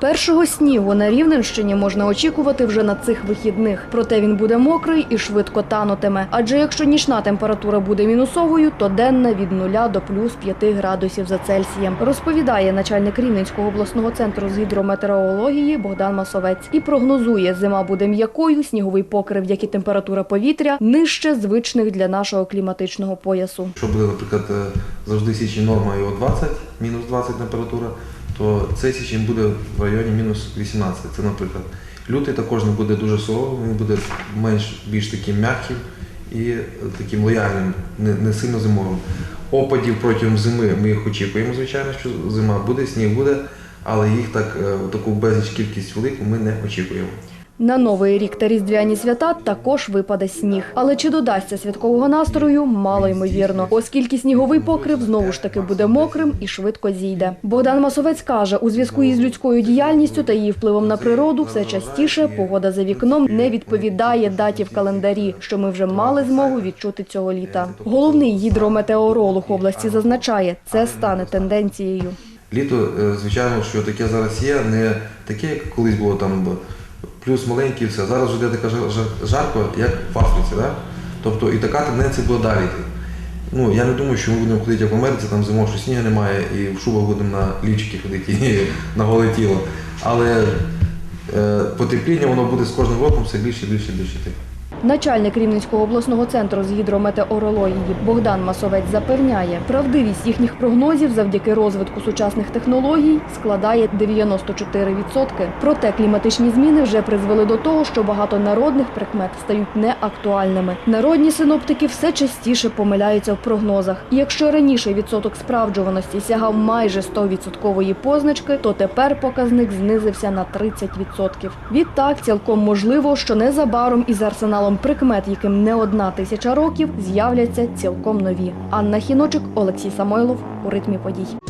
Першого снігу на Рівненщині можна очікувати вже на цих вихідних. Проте він буде мокрий і швидко танутиме. Адже якщо нічна температура буде мінусовою, то денна від 0 до плюс 5 градусів за Цельсієм. Розповідає начальник Рівненського обласного центру з гідрометеорології Богдан Масовець. І прогнозує, зима буде м'якою, сніговий покрив, як і температура повітря, нижче звичних для нашого кліматичного поясу. Якщо буде, наприклад, завжди січень норма його 20, мінус 20 температура, то цей січень буде в районі мінус 18. Це, наприклад, лютий також не буде дуже суровим, він буде менш більш таким м'яким і таким лояльним, не, не сильно зимовим. Опадів протягом зими ми їх очікуємо, звичайно, що зима буде, сніг буде, але їх так е, таку безліч кількість велику ми не очікуємо. На новий рік та різдвяні свята також випаде сніг. Але чи додасться святкового настрою, мало ймовірно, оскільки сніговий покрив знову ж таки буде мокрим і швидко зійде. Богдан Масовець каже, у зв'язку із людською діяльністю та її впливом на природу, все частіше погода за вікном не відповідає даті в календарі, що ми вже мали змогу відчути цього літа. Головний гідрометеоролог області зазначає, це стане тенденцією. Літо, е, звичайно, що таке зараз є, не таке, як колись було там плюс маленький, все. Зараз вже така жар- жар- жарко, як в Африці. Да? Тобто і така тенденція буде далі йти. Ну, я не думаю, що ми будемо ходити як в Америці, там зимою, що снігу немає, і в шубах будемо на лічики ходити і на голе тіло. Але е, потепління воно буде з кожним роком все більше більше більше йти. Начальник Рівненського обласного центру з гідрометеорології Богдан Масовець запевняє, правдивість їхніх прогнозів завдяки розвитку сучасних технологій складає 94%. Проте кліматичні зміни вже призвели до того, що багато народних прикмет стають неактуальними. Народні синоптики все частіше помиляються в прогнозах. І якщо раніше відсоток справджуваності сягав майже 100% позначки, то тепер показник знизився на 30%. Відтак, цілком можливо, що незабаром із арсеналом прикмет, яким не одна тисяча років, з'являться цілком нові. Анна Хіночик, Олексій Самойлов у ритмі подій.